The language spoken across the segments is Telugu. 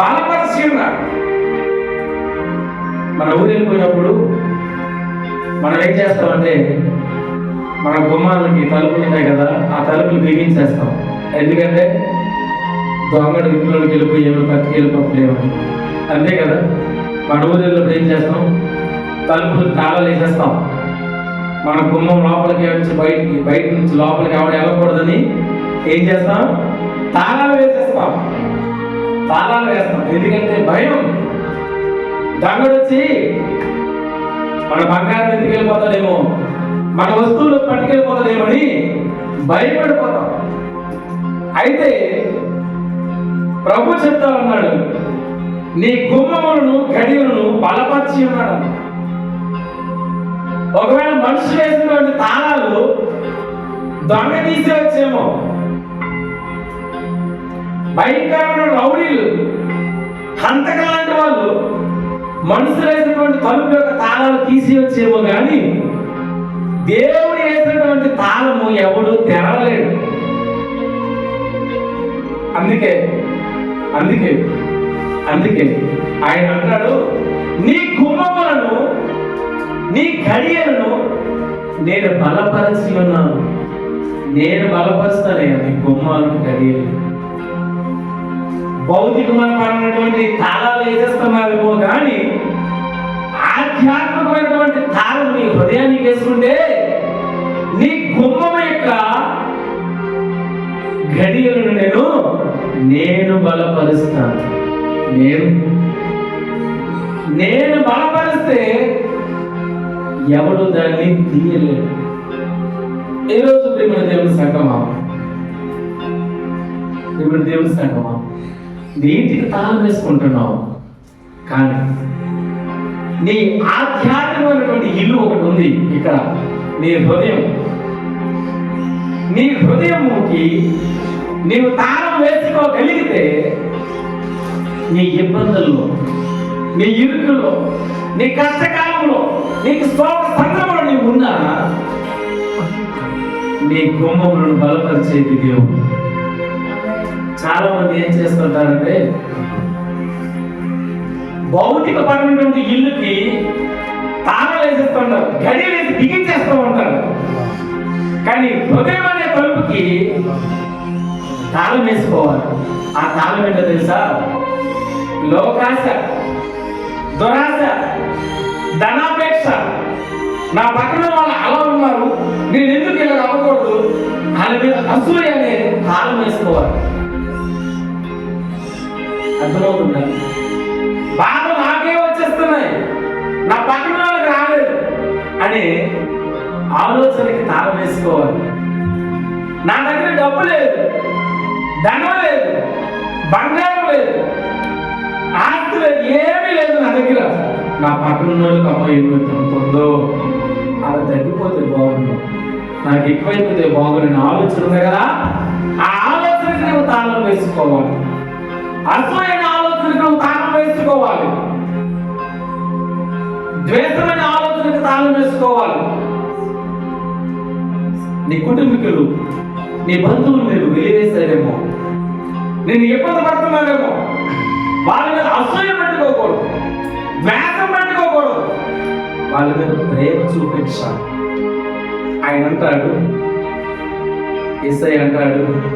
బలపరిచి ఉన్నాడు మన ఊరు వెళ్ళిపోయినప్పుడు మనం ఏం చేస్తామంటే మన గుమ్మాలకి తలుపులు ఉంటాయి కదా ఆ తలుపులు బిగించేస్తాం. ఎందుకంటే దొంగడు ఇంట్లోకి వెళ్ళిపోయి పక్కకి పట్టుకెళ్ళిపోలేమని అంతే కదా? మన ఊరు వెళ్ళినప్పుడు ఏం చేస్తాం? తలుపులు తాళాలు వేసేస్తాం మన గుమ్మం లోపలికి వచ్చి బయటికి బయట నుంచి లోపలికి ఎవడ వెళ్ళకూడదని ఏం చేస్తాం? తాళాలు వేసేస్తాం. వేస్తాం ఎందుకంటే భయం. దొంగడు వచ్చి మన బంగారం ఎందుకు వెళ్ళిపోతాడేమో మన వస్తువులు పట్టుకెళ్ళిపోతాడేమని భయపడిపోతాం. అయితే ప్రభు చెప్తా ఉన్నాడు నీ గుమ్మములను గడియలను బలపరిచి ఉన్నాడు. ఒకవేళ మనిషి వేసినటువంటి తాళాలు దొంగ తీసి వచ్చేమో. భయంకరమైన రౌడీలు హంతక లాంటి వాళ్ళు మనుషులు వేసినటువంటి తలుపు యొక్క తాళాలు తీసి వచ్చేమో కానీ దేవుడు వేసినటువంటి తాళము ఎవడు తెరవలేడు అందుకే అందుకే అందుకే ఆయన అంటాడు నీ గుమ్మములను నీ గడియలను నేను బలపరిచి ఉన్నాను నేను బలపరుస్తానయ్యా నీ గుమ్మాలను గడియలు భౌతికమైనటువంటి తాళాలు వేసేస్తున్నావేమో కానీ ఆధ్యాత్మికమైనటువంటి తాళం నీ హృదయానికి వేసుకుంటే నీ గుమ్మం యొక్క గడియలను నేను నేను బలపరుస్తాను. నేను? నేను బలపరిస్తే ఎవడు దాన్ని తీయలేడు. ఈరోజు ప్రేమ దేవుని సంగమా ఇప్పుడు దేవుని సంగమా నీటికి తాళం వేసుకుంటున్నావు? కానీ నీ ఆధ్యాత్మికమైనటువంటి ఇల్లు ఒకటి ఉంది ఇక్కడ. నీ హృదయం. నీ హృదయముకి నీవు తాళం వేసుకోగలిగితే నీ ఇబ్బందుల్లో నీ ఇరుకులో నీ కష్టకాలంలో నీకు శోక సంఘంలో నీవు ఉన్నా నీ గుమ్మములను బలపరిచేది దేవుడు. చాలా మంది ఏం చేస్తుంటారంటే భౌతిక పరమైనటువంటి ఇల్లుకి తాళాలు వేసేస్తుంటారు గడి వేసి బిగించేస్తూ ఉంటారు. కానీ హృదయం అనే తలుపుకి తాళం వేసుకోవాలి. ఆ తాళం ఏంటో తెలుసా? లోకాశ దురాశ ధనాపేక్ష. నా పక్కన వాళ్ళు అలా ఉన్నారు. నేను ఎందుకు ఇలా అవ్వకూడదు వాళ్ళ మీద అసూయ అనే తాళం వేసుకోవాలి. అర్థమవుతుందా? బాధ నాకే వచ్చేస్తున్నాయి. నా పక్కన వాళ్ళకి రాలేదు. అని ఆలోచనకి తాళం వేసుకోవాలి. నా దగ్గర డబ్బు లేదు. ధనం లేదు. బంగారం లేదు. ఆస్తి లేదు. ఏమీ లేదు నా దగ్గర. నా పక్కన వాళ్ళకి అమ్మ ఏమవుతుందో అలా తగ్గిపోతే బాగుండు. నాకు ఎక్కువైపోతే బాగుండు ఆలోచన ఉంది కదా. ఆ ఆలోచనకి నేను తాళం వేసుకోవాలి. అసమైన ఆలోచనకు తాళం వేసుకోవాలి. ద్వేషమైన ఆలోచనకు తాళం వేసుకోవాలి. నీ కుటుంబీకులు నీ బంధువులు మీరు వెలివేశారేమో. నేను ఇబ్బంది పడుతున్నారేమో. వాళ్ళ మీద అసూయ పెట్టుకోకూడదు. ద్వేషం పెట్టుకోకూడదు. వాళ్ళ మీద ప్రేమ చూపించాలి. ఆయన అంటాడు ఎస్ఐ అంటాడు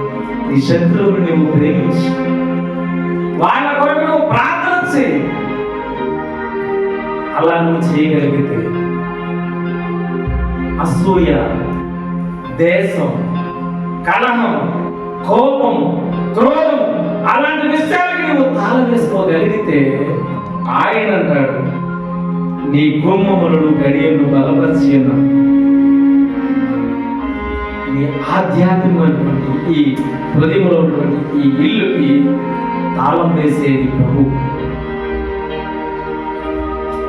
నీ శత్రువుని నువ్వు ప్రేమించు. వాళ్ళ కొరకు నువ్వు ప్రార్థన చేయి. అలా నువ్వు చేయగలిగితే అసూయ దేశం కలహం కోపం క్రోధం అలాంటి విషయాలకి నువ్వు తాళం వేసుకోగలిగితే ఆయన అంటాడు నీ గుమ్మములను గడియలను బలపరిచి ఉన్నాను నీ ఆధ్యాత్మికమైనటువంటి ఈ హృదయంలో ఉన్నటువంటి ఈ ఇల్లుకి తాళం వేసేది ప్రభు.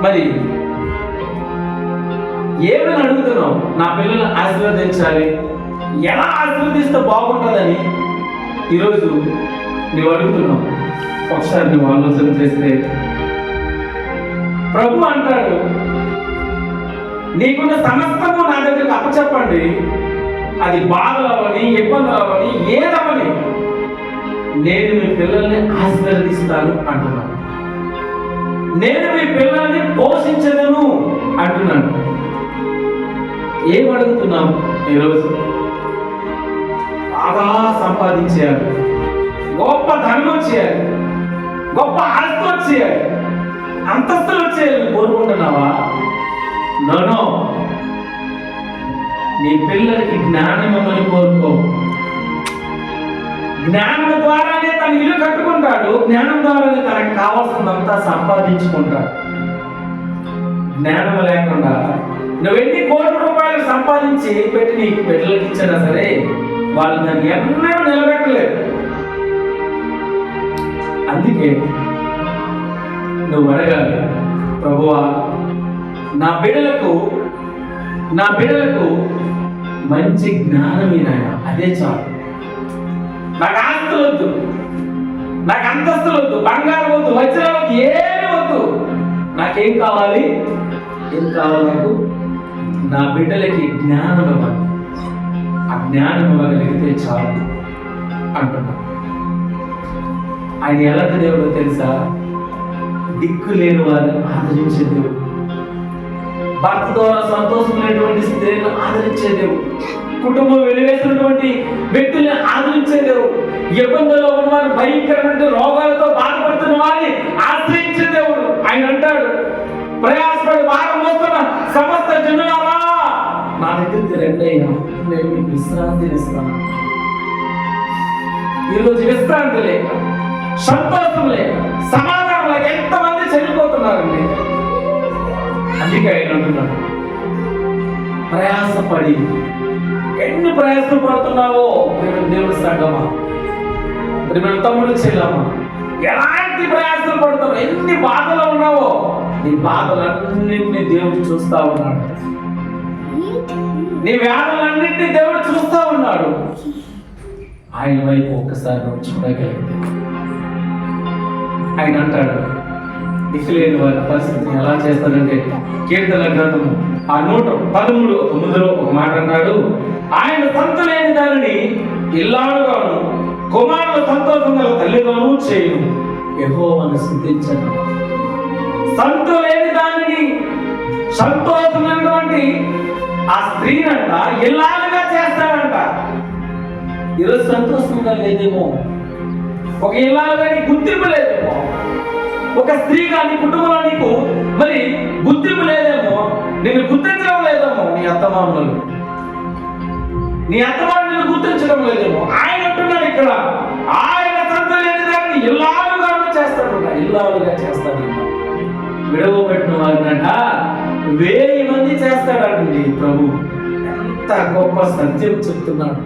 మరి ఏమని అడుగుతున్నావు? నా పిల్లల్ని ఆశీర్వదించాలి. ఎలా ఆశీర్వదిస్తే బాగుంటుందని ఈరోజు నువ్వు అడుగుతున్నావు. ఒకసారి నువ్వు ఆలోచన చేస్తే ప్రభు అంటాడు నీకున్న సమస్తము నా దగ్గరకు అప్పచెప్పండి. అది బాధలు అవని ఇబ్బందులు అవని ఏదవని నేను మీ పిల్లల్ని ఆశీర్వదిస్తాను అంటున్నాను నేను మీ పిల్లల్ని పోషించదను అంటున్నాను ఏం ఈరోజు? బాగా సంపాదించేయాలి. గొప్ప ధనం వచ్చేయాలి గొప్ప ఆస్తి వచ్చేయాలి అంతస్తులు వచ్చేయాలి కోరుకుంటున్నావా? నో నీ. పిల్లలకి జ్ఞానం ఇవ్వమని కోరుకో. జ్ఞానం ద్వారానే తన ఇల్లు కట్టుకుంటాడు. జ్ఞానం ద్వారానే తనకు కావాల్సిందంతా సంపాదించుకుంటాడు. జ్ఞానం లేకుండా. నువ్వు ఎన్ని కోట్ల రూపాయలు సంపాదించి పెట్టి నీకు బిడ్డలకు ఇచ్చినా సరే వాళ్ళు దాన్ని ఎన్నడూ నిలబెట్టలేదు. అందుకే నువ్వు అడగాలి ప్రభువా నా బిడ్డలకు నా బిడ్డలకు మంచి జ్ఞానం నాయన అదే చాలు. నాకు ఆస్తులు వద్దు. నాకు అంతస్తులు వద్దు. బంగారం వద్దు. వజ్రాలు వద్దు ఏమి వద్దు. నాకేం కావాలి? ఏం కావాలి నాకు? నా బిడ్డలకి జ్ఞానం ఇవ్వాలి. ఆ జ్ఞానం ఇవ్వగలిగితే చాలు అంటున్నా. ఆయన ఎలాంటి దేవుడో తెలుసా? దిక్కు లేని వారిని ఆదరించే దేవుడు. భర్త ద్వారా సంతోషం లేనటువంటి స్త్రీలను ఆదరించే దేవుడు. కుటుంబం వెలివేసినటువంటి వ్యక్తుల్ని ఆదరించే దేవుడు. ఇబ్బందుల్లో ఉన్న వారు భయంకరమైన రోగాలతో బాధపడుతున్న వారిని ఆశ్రయించే దేవుడు. ఆయన అంటాడు ప్రయాసపడి భారం మోస్తున్న సమస్త జనులారా. నా దగ్గరికి రెండయ్యా నేను మీకు విశ్రాంతి ఇస్తాను. ఈరోజు విశ్రాంతి లేక సంతోషం లేక సమాధానం లేక ఎంతమంది చనిపోతున్నారండి? అందుకే ఆయన అంటున్నాడు ప్రయాసపడి ఎన్ని ప్రయాసం పడుతున్నావో? మీరు దేవుడు సంగమా? మరి తమ్ముడు చెల్లమ్మా ఎలాంటి ప్రయాసం పడుతున్నావు? ఎన్ని బాధలు ఉన్నావో? నీ బాధలన్నింటినీ దేవుడు చూస్తా ఉన్నాడు. నీ వ్యాధులన్నింటినీ దేవుడు చూస్తా ఉన్నాడు. ఆయన వైపు ఒక్కసారి నువ్వు చూడగలిగితే ఆయన అంటాడు దిక్కులేని వారి పరిస్థితిని ఎలా చేస్తాడంటే కీర్తన గ్రంథము ఆ నూట పదమూడు తొమ్మిదిలో ఒక మాట అన్నాడు ఆయన సంత లేని దానిని ఇల్లాలుగాను కుమారుల సంతోషం గల తల్లిగాను చేయను. యెహోవాను స్థుతించను సంత లేని దానిని సంతోషమైనటువంటి ఆ స్త్రీనంట ఇల్లాలుగా చేస్తాడంట. ఈరోజు సంతోషంగా లేదేమో ఒక ఇల్లాలుగా నీ గుర్తింపు లేదేమో? ఒక స్త్రీగా నీ కుటుంబంలో నీకు మరి గుర్తింపు లేదేమో? నిన్ను గుర్తించడం లేదేమో నీ అత్తమామలు? నీ అత్తమామలు నిన్ను గుర్తించడం లేదేమో. ఆయన అంటున్నాడు ఇక్కడ. ఆయన తండ్రి లేని దాన్ని ఇల్లాలుగా చేస్తాడు ఇల్లాలుగా చేస్తాడు విడవబెట్టిన వారినంట. వేయి మంది చేస్తాడండి ప్రభు. ఎంత గొప్ప సత్యం చెప్తున్నాడు.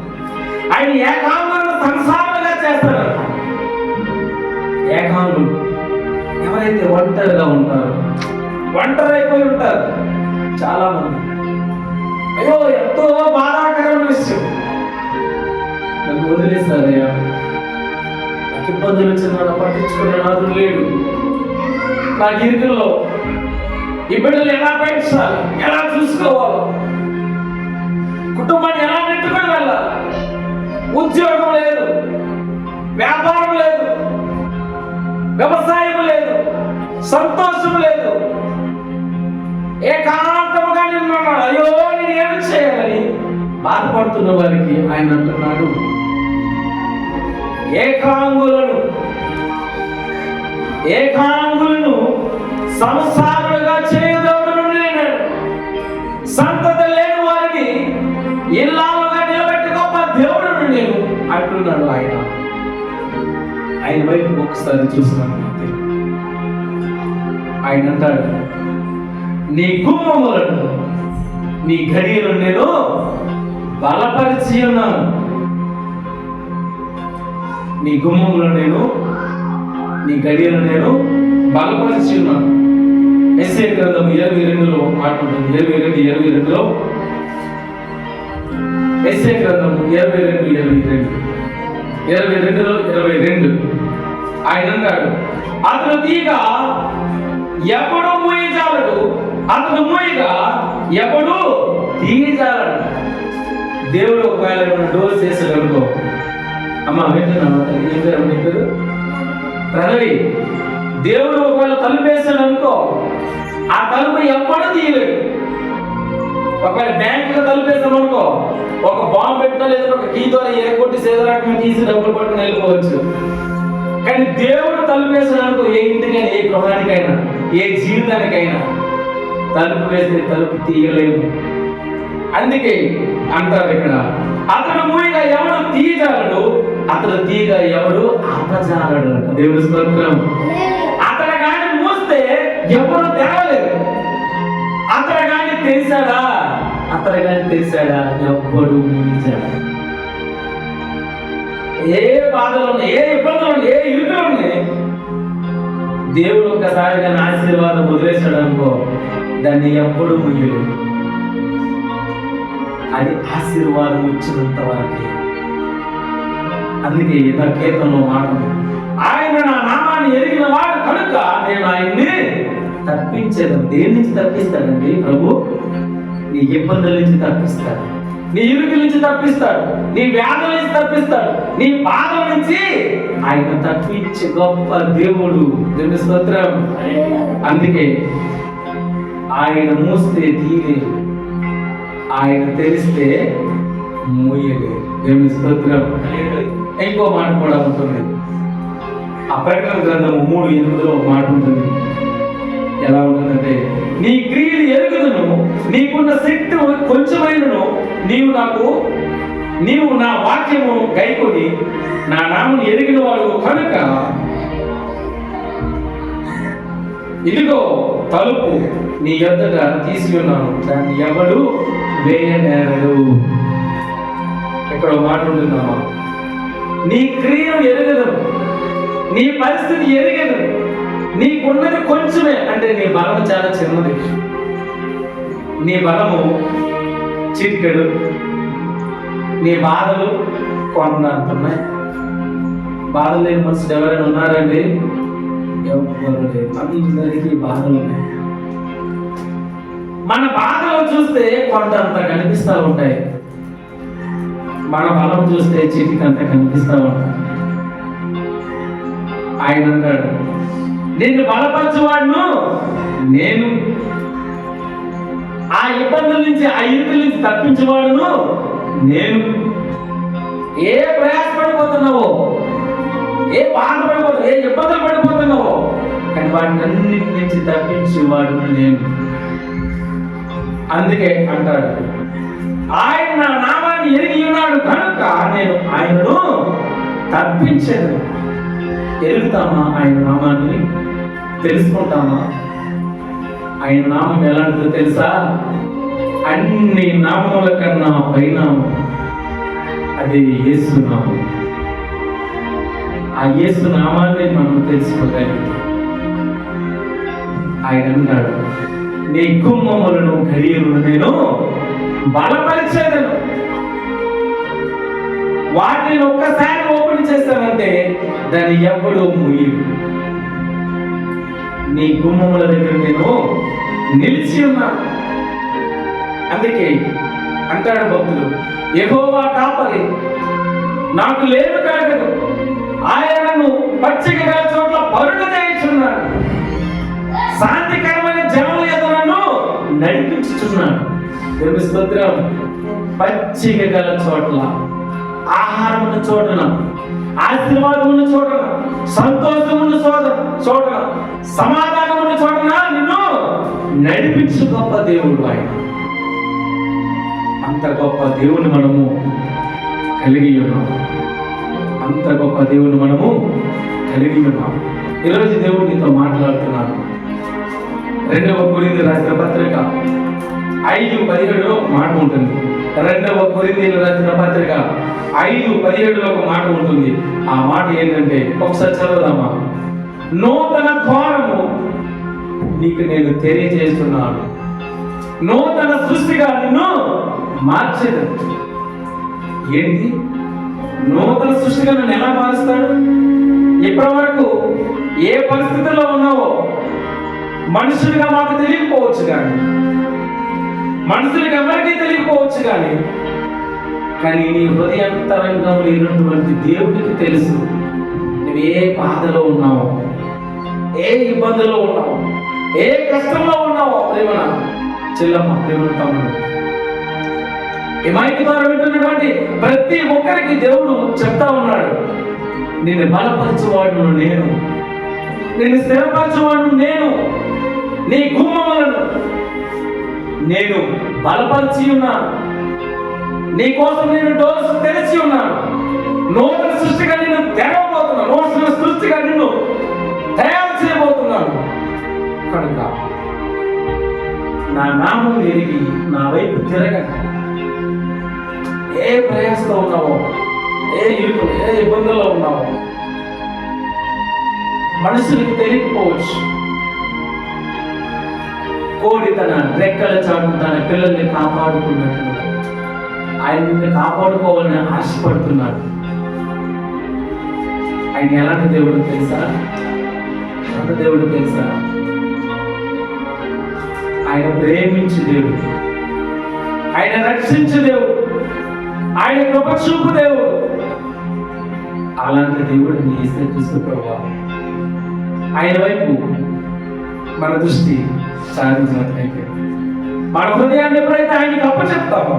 ఆయన ఏకాంగులను సంసారంగా చేస్తాడు ఏకాంగులు ఎవరైతే ఒంటరిగా ఉంటారో ఒంటరి అయిపోయి ఉంటారు చాలా మంది అయ్యో ఎంత నన్ను వదిలేశారయ్యా నాకు ఇబ్బందులు వచ్చిన నన్ను పట్టించుకునే నాదు లేడు. నా ఇరుకుల్లో ఈ బిడ్డలు ఎలా పెంచాలి ఎలా చూసుకోవాలి? కుటుంబాన్ని ఎలా నెట్టుకొని వెళ్ళాలి? ఉద్యోగం లేదు వ్యాపారం లేదు వ్యవసాయం లేదు సంతోషం లేదు. ఏకాంతముగా నిన్నాడు అయ్యో నేను ఏమి చేయాలని బాధపడుతున్న వారికి ఆయన అంటున్నాడు. ఏకాంగులను ఏకాంగులను సంసారులుగా చేయదవుడు నేను సంతత లేని వారిని ఇల్లాలుగా నిలబెట్టి దేవుడు నేను అంటున్నాడు ఆయన. ఆయన వైపు ఒకసారి చూసినట్లయితే ఆయన అంటాడు నీ గుమ్మములను నీ గడియలు నేను బలపరిచి ఉన్నాను. నీ గుమ్మంలో నేను నీ గడియలు నేను బలపరిచి ఉన్నాను ఎస్ఏ గ్రంథం ఇరవై రెండులో మాట్లాడుతుంది. ఇరవై రెండు ఇరవై రెండులో. ఎస్ఏ గ్రంథం ఇరవై రెండు ఇరవై రెండు. ఇరవై రెండులో ఇరవై రెండు. ఆయన అన్నాడు అతను తీగ ఎప్పుడు మూయజాలడు. అతను మూయగా ఎప్పుడు తీయజాలడు. దేవుడు ఒకవేళ డోర్ చేసాడు అనుకో అమ్మ పేరు ప్రణవి దేవుడు ఒకవేళ తలుపు వేసాడు అనుకో ఆ తలుపు ఎప్పుడు తీయలేడు ఒకవేళ బ్యాంకులో తలుపు అనుకో ఒక బాంబు పెట్టినా లేదా ఒక కీ ద్వారా ఎరగొట్టి సేదరాకం తీసి డబ్బులు పట్టుకుని వెళ్ళిపోవచ్చు. కానీ దేవుడు తలుపు వేసాడు అనుకో ఏ ఇంటికైనా ఏ గృహానికైనా ఏ జీవితానికైనా తలుపు వేస్తే తలుపు తీయలేము. అందుకే అంటారు ఇక్కడ మూయిగా ఎవడు తీయగలడు? అతడు తీయగా ఎవడు? ఆపజాలడు దేవుడి స్తోత్రం. అతడు కానీ మూస్తే ఎవరు తెరవలేరు అతడు కానీ తెలిసాడా? అతడు కానీ తెలిసాడా? ఎవ్వడు మూయించాడు ఏ బాధలు ఉన్నాయి ఏ ఇబ్బందులు ఉన్నాయి ఏ ఇరుకులు ఉన్నాయి దేవుడు ఒక్కసారి కానీ ఆశీర్వాదం వదిలేశాడు అనుకో దాన్ని ఎప్పుడు ముయ్యలేదు. అది ఆశీర్వాదం వచ్చినంత వరకే. అందుకే నా కీర్తనలో మాట. ఆయన నా నామాన్ని ఎరిగిన వాడు కనుక నేను ఆయన్ని తప్పించేది. దేని నుంచి తప్పిస్తాడండి ప్రభు? నీ ఇబ్బందుల నుంచి తప్పిస్తాడు. నీ ఇరుకుల నుంచి తప్పిస్తాడు. నీ వ్యాధుల నుంచి తప్పిస్తాడు. నీ బాధల నుంచి ఆయన తప్పించే గొప్ప దేవుడు. దేవుని స్తోత్రం. అందుకే ఆయన మూస్తే తీయలేదు ఆయన తెలిస్తే మూయలేదు. దేవుని స్తోత్రం. ఇంకో మాట కూడా ఉంటుంది. ఆ ప్రకటన గ్రంథము మూడు ఎనిమిదిలో ఒక మాట ఉంటుంది. ఎలా ఉంటుందంటే నీ క్రియలు ఎరుగుదును నీకున్న శక్తి కొంచెమైనను నీవు నాకు నీవు నా వాక్యము గైకొని నా నామను ఎరిగిన వాడు కనుక ఇదిగో తలుపు నీ యొద్దట తీసి ఉన్నాను. దాన్ని ఎవడు వేయనేరడు ఇక్కడ ఒక మాట ఉంటుందమ్మా. నీ క్రియను ఎరగదు. నీ పరిస్థితి ఎరగదు. నీకున్నది కొంచెమే. అంటే నీ బలము చాలా చిన్నది. నీ బలము చిటికెడు నీ బాధలు కొండంటున్నాయి బాధలు లేని మనుషులు ఎవరైనా ఉన్నారండి? ఎవరు లేరు. అందరికీ బాధలు ఉన్నాయి. మన బాధలు చూస్తే కొంతంత కనిపిస్తూ ఉంటాయి. మన బలం చూస్తే చిటికంత కనిపిస్తూ ఉంటాయి. ఆయన అంటాడు నిన్ను బలపరచువాడును నేను. ఆ ఇబ్బందుల నుంచి ఆ ఇరుకుల నుంచి తప్పించేవాడును నేను. ఏ ప్రయాస పడిపోతున్నావో ఏ బాధ పడిపోతున్నావు ఏ ఇబ్బందులు పడిపోతున్నావో కానీ వాటిని అన్నిటి నుంచి తప్పించేవాడును నేను. అందుకే అంటాడు. ఆయన నా నామాన్ని ఎరిగి ఉన్నాడు కనుక నేను ఆయనను తప్పించాను. ఎరుగుతామా ఆయన నామాన్ని? తెలుసుకుంటామా? ఆయన నామం ఎలాంటిదో తెలుసా? అన్ని నామముల కన్నా పైన అది యేసు నామం. ఆ యేసు నామాన్ని మనం తెలుసుకోగలిగితే ఆయన అంటాడు నీ కుమ్మములను గడియలను నేను బలపరిచేదను. వాటిని ఒక్కసారి ఓపెన్ చేస్తానంటే దాన్ని ఎప్పుడు ముయ్యడు. నీ గుమ్మముల దగ్గర నేను నిలిచి ఉన్నాను అందుకే అంటాడు భక్తులు ఎగోవా కాపరి నాకు లేదు కలగదు. ఆయనను పచ్చిక గల చోట్ల పరుడు చేయించున్నాడు. శాంతికరమైన జనం నడిపించుచున్నాను దేవుని పచ్చిక గల చోట్ల ఆహారం ఉన్న చోటన ఆశీర్వాదం ఉన్న చోటన సంతోషం ఉన్న చోట చోటన సమాధానం ఉన్న చోటన నిన్ను నడిపించు గొప్ప దేవుడు ఆయన. అంత గొప్ప దేవుని మనము కలిగి ఉన్నాం. అంత గొప్ప దేవుని మనము కలిగి ఉన్నాం. ఈరోజు దేవుడు నీతో మాట్లాడుతున్నాను రెండవ కొరింది రాసిన పత్రిక ఐదు పదిహేడులో ఒక మాట ఉంటుంది. రెండవ కొరిందీలు రాసిన పత్రిక ఐదు పదిహేడులో ఒక మాట ఉంటుంది. ఆ మాట ఏంటంటే ఒకసారి చదువుదామా? నూతన ద్వారము నీకు నేను తెలియజేస్తున్నాను. నూతన సృష్టిగా నిన్ను మార్చేది ఏంటి? నూతన సృష్టిగా నన్ను ఎలా మారుస్తాడు? ఇప్పటి వరకు ఏ పరిస్థితుల్లో మనుషులుగా మాకు తెలియకపోవచ్చు కానీ. మనుషులకు ఎవరికీ తెలియకపోవచ్చు కానీ. కానీ నీ హృదయంతరంగంలో లేనటువంటి దేవుడికి తెలుసు. నువ్వు ఏ బాధలో ఉన్నావు ఏ ఇబ్బందులో ఉన్నావు ఏ కష్టంలో ఉన్నావో ప్రేమన చెల్లమ్మ ప్రేమన తమ్ముడు. ఈ మైకి ద్వారా వింటున్నటువంటి ప్రతి ఒక్కరికి దేవుడు చెప్తా ఉన్నాడు. నేను బలపరచువాడు నేను నిన్ను స్థిరపరచువాడు నేను. నీ గుమ్మములను నేను బలపరిచి ఉన్నాను. నీ కోసం నేను డోర్స్ తెరిచి ఉన్నాను. నూతన సృష్టిగా నిన్ను తెరవబోతున్నాను. నూతన సృష్టిగా నిన్ను తయారు చేయబోతున్నాను. కనుక నా నామం ఎరిగి నా వైపు తిరగక ఏ ప్రయాసంలో ఉన్నావో ఏ ఇరుకు ఏ ఇబ్బందుల్లో ఉన్నావో మనుషులకు తెలియకపోవచ్చు. కోడి తన రెక్కల చాటు తన పిల్లల్ని కాపాడుకున్నట్టు. ఆయన కాపాడుకోవాలని ఆశపడుతున్నాడు. ఆయన ఎలాంటి దేవుడు తెలుసా? ఎంత దేవుడు తెలుసా? ఆయన ప్రేమించే దేవుడు. ఆయన రక్షించే దేవుడు. ఆయన కృప చూపు దేవుడు. అలాంటి దేవుడు నీ ఇస్తే చూస్తూ ప్రభావం ఆయన వైపు మన దృష్టి సాధించినట్లయితే మన హృదయాన్ని ఎప్పుడైతే ఆయనకి అప్పచెప్తామో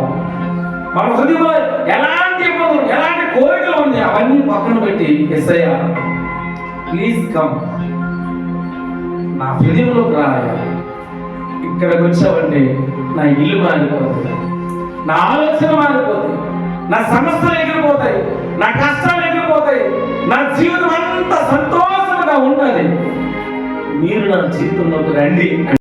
మన హృదయంలో ఎలాంటి ఇబ్బందులు ఎలాంటి కోరికలు ఉన్నాయి అవన్నీ పక్కన పెట్టి ఎస్ఐ ప్లీజ్ కమ్. నా హృదయంలోకి రాయా ఇక్కడికి వచ్చావంటే నా ఇల్లు మారిపోతుంది. నా ఆలోచన మారిపోతుంది నా సమస్యలు ఎగిరిపోతాయి. నా కష్టాలు ఎగిరిపోతాయి. నా జీవితం అంతా సంతోషం ఉన్నది. మీరు నా జీవితంలోకి రండి.